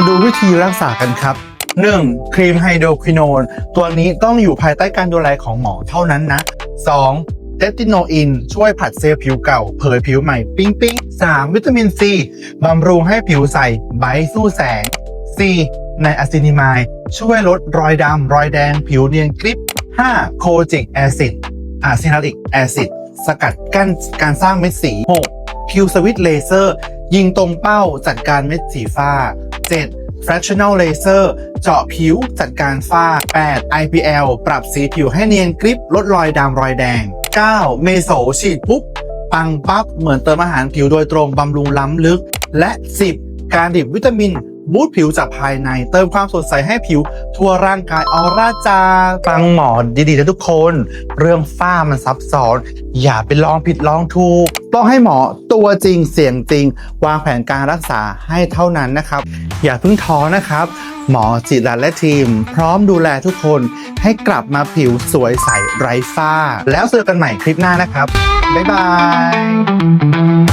มาดูวิธีรักษากันครับ 1. ครีมไฮโดรควิโนน ตัวนี้ต้องอยู่ภายใต้การดูแลของหมอเท่านั้นนะ 2. เตติโนอิน ช่วยผัดเซลล์ผิวเก่า เผยผิวใหม่ปิ๊งปิ๊ง 3. วิตามินซีบำรุงให้ผิวใสไบสู้แสง 4. ไนอะซินิมาย ช่วยลดรอยดำ รอยแดง ผิวเนียนกริบ 5. โคจิกแอซิดอะซินาลิกแอซิดสกัดกั้นการสร้างเม็ดสี 6. คิวสวิตเลเซอร์ ยิงตรงเป้าจัดการเม็ดสีฟ้า 7. Fractional laser เจาะผิวจัดการฝ้า 8. IPL ปรับสีผิวให้เนียนกริบลดรอยดำรอยแดง 9. เมโสฉีดปุ๊บ ปังปั๊บ เหมือนเติมอาหารผิวโดยตรงบำรุงล้ำลึก และ 10. การดิบวิตามินบูตผิวจากภายในเติมความสดใสให้ผิว ทั่วร่างกายออร่าจาฟังหมอดีๆนะทุกคน เรื่องฝ้ามันซับซ้อน อย่าไปลองผิดลองถูก ต้องให้หมอตัวจริงเสียงจริง วางแผนการรักษาให้เท่านั้นนะครับ อย่าเพิ่งท้อนะครับ หมอจิตรัตน์และทีม พร้อมดูแลทุกคนให้กลับมาผิวสวยใสไร้ฝ้า แล้วเจอกันใหม่คลิปหน้านะครับ บ๊ายบาย